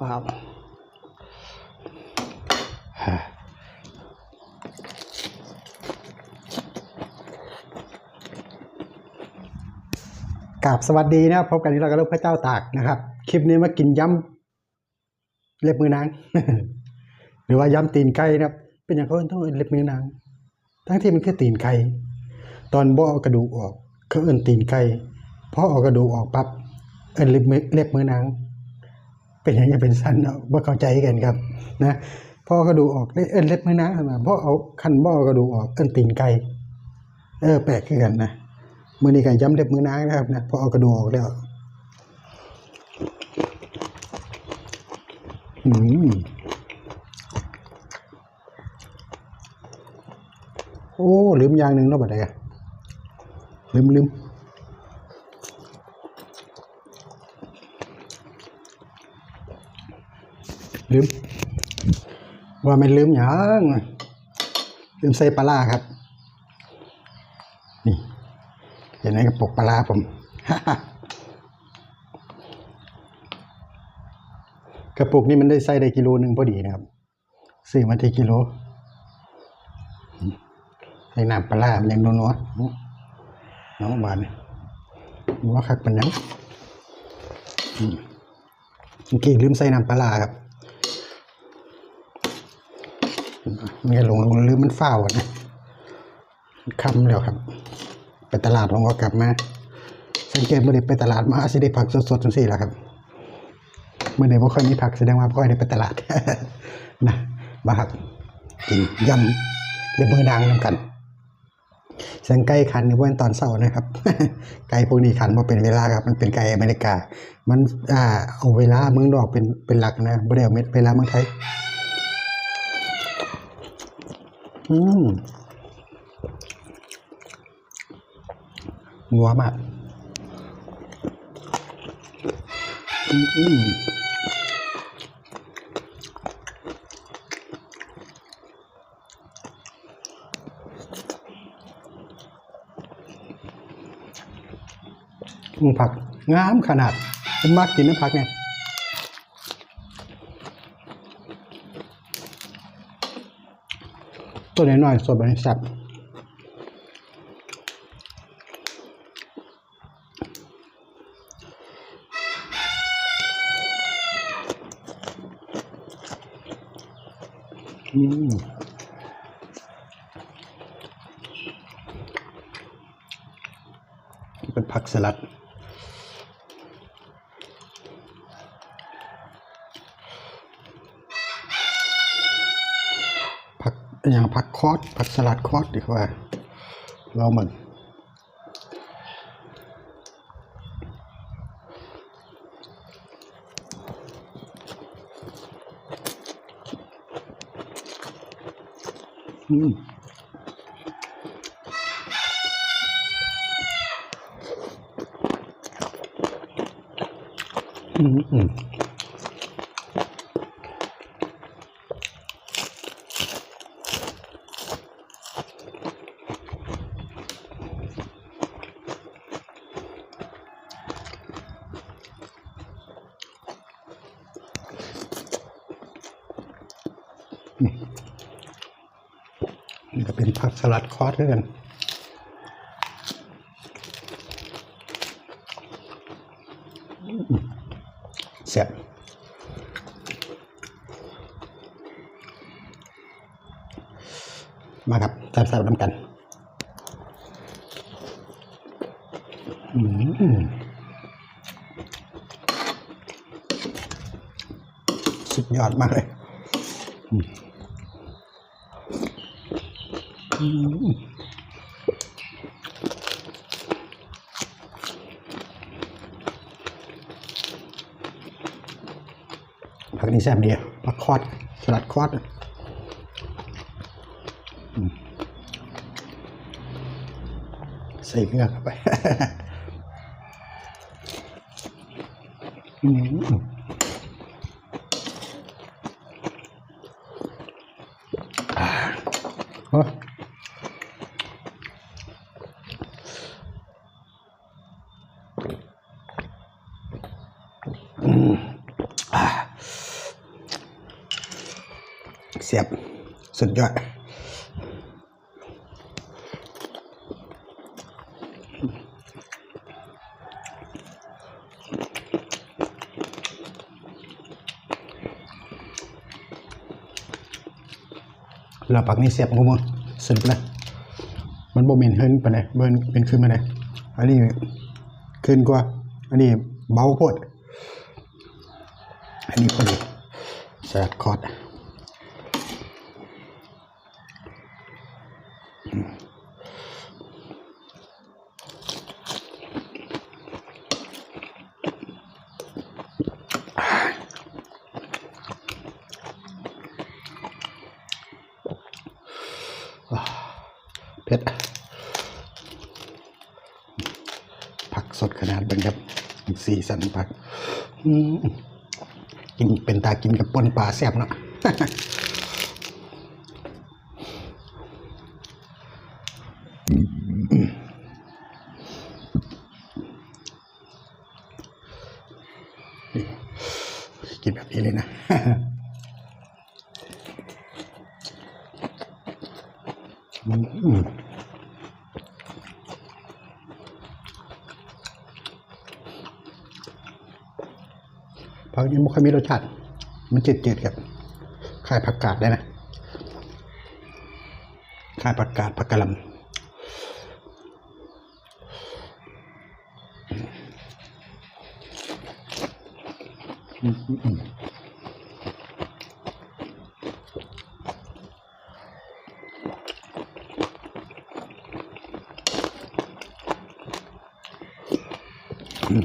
ครับกราบสวัสดีนะครับพบกันที่เรากับลูกพระเจ้าตากนะครับ คลิปนี้มากินยำเล็บมือนาง หรือว่ายำตีนไก่นะครับ เป็นอย่างเขาเอิ้นต้องเอิ้นเล็บมือนาง ทั้งที่มันคือตีนไก่ตอนบ่เอากระดูกออกเขาเอิ้นตีนไก่พอเอากระดูกออกปั๊บเอิ้นเล็บมือเล็บมือนาง เป็นอย่างนี้เป็นสั้นเนาะบ่เข้าใจกันครับนะพอเอกระดูกออกเอิ้นเล็บมือนางมาพอเอาคันบ่อกระดูกออกเอิ้นตีนไก่เออแปลกกันนะมือนี้ก็ย้ำเล็บมือนางนะครับนะพอเอากระดูกออกแล้วอืมโอ้ลืมอย่างหนึ่งเนาะบัดนี้อะลืมลืม ลืม ว่าไม่ลืมอย่างลืมใส่ปลาร้าครับ นี่เห็นไหมกระปุกปลาร้าผมกระปุกนี้มันได้ใส่ได้กิโลหนึ่งพอดีนะครับซื้อมาที่กิโลใส่น้ำปลาร้ามันยังนัวๆน้องบานนัวคักเปันยังอืมเมื่อกี้ลืมใส่น้ำปลาร้าครับ เมียลงลงลืมมันเฝ้าวอะนะคำแล้วครับ ไปตลาดผมก็กลับมา สังเกตเมื่อเด็ไปตลาดมาสิได้ผักสดๆจังสี่แหละครับเมื่อเด็บ่ค่อยมีผักแสดงว่าบ่ค่อยได้ไปตลาดนะมาครับกินยำเล็บมือนางนำกันเสียงไก่ขันในวันตอนเช้านะครับ ไก่พวกนี้ขันมาเป็นเวลาครับ มันเป็นไก่อเมริกา มันอ่าเอาเวลาเมืองนอกเป็นเป็นหลักนะไม่ได้เอาเวลาเมืองไทย อืมงัวมากอืมอืมอืมผักงามขนาดผมมากกินน้ำผักเนี่ย ตัวน้อยๆสดบริษัทอืมเป็นผักสลัด อย่างผักคอสผักสลัดคอสดีกว่าเราเหมือนอืมอืมอืม นี่ก็เป็นผักสลัดคอสด้วยกันเสียบมาครับแซ่บๆน้ำกันอืมสุดยอดมากเลย ผักนี้แซ่บดีอะผักคอดสลัดคอดใส่เกลือเข้าไปอืมอ่า โอ้สียบสุดยอดเราปักนี่เสียบงูมือสรุปแล้วมันโบเมนเฮินไปเลยเบิร์นเป็นขึ้นมาเลยอันนี้ขึ้นกว่า อันนี้เบาโพดอันนี้พอดีสลัดคอร์ดเผ็ดผักสดขนาด เป็นครับสีสันผักกินเป็นตากินกับปนปลาแซ่บเนาะกินแบบนี้เลยนะอืม ผักยังไม่ค่อยมีรสชาติ มันจืดๆครับคล้ายผักกาดได้นะคล้ายผักกาดผักกะหล่ำอืมอืมอืม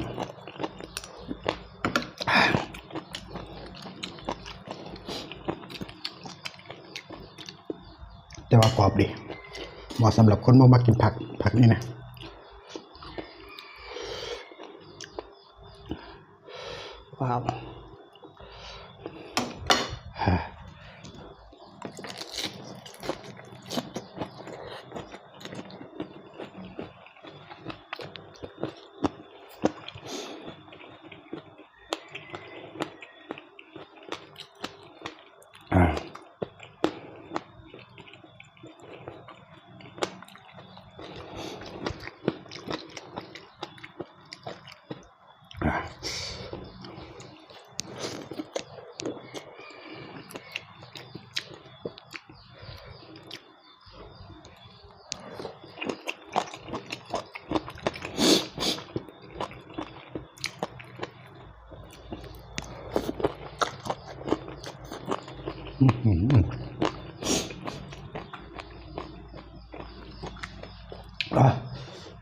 แต่ว่า กรอบดีเหมาะสำหรับคนบ่มากินผักผักนี่นะว้าวฮ่าอ่าอ่า เ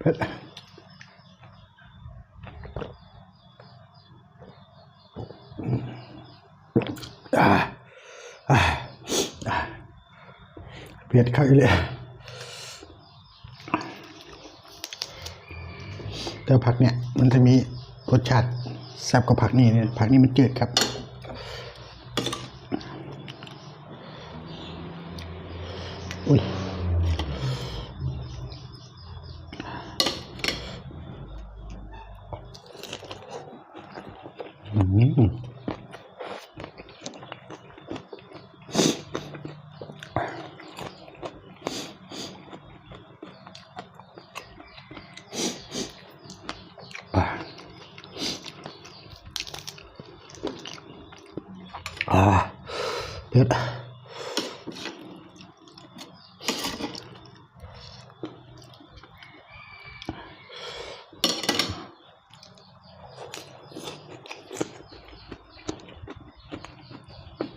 ผ็ดอ่าอ่าอ่าเผ็ดเข้าอีกเลยแต่ผักเนี่ย มันจะมีรสชาติแซ่บกว่าผักนี่เนี่ยผักนี่มันจืดครับ อุ้ยอืม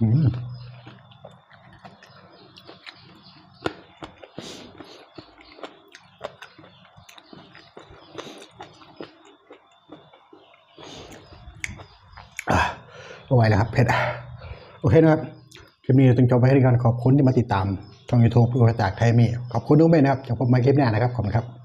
เอาไว้แล้วครับเพชรโอเคนะครับคลิปนี้จึงจบไปให้ด้วยกันขอบคุณที่มาติดตามช่องยูทูบผู้ประจากไทยมีขอบคุณทุกท่นนะครับจะพบใหม่คลิปหน้านะครับขอบคุณครับ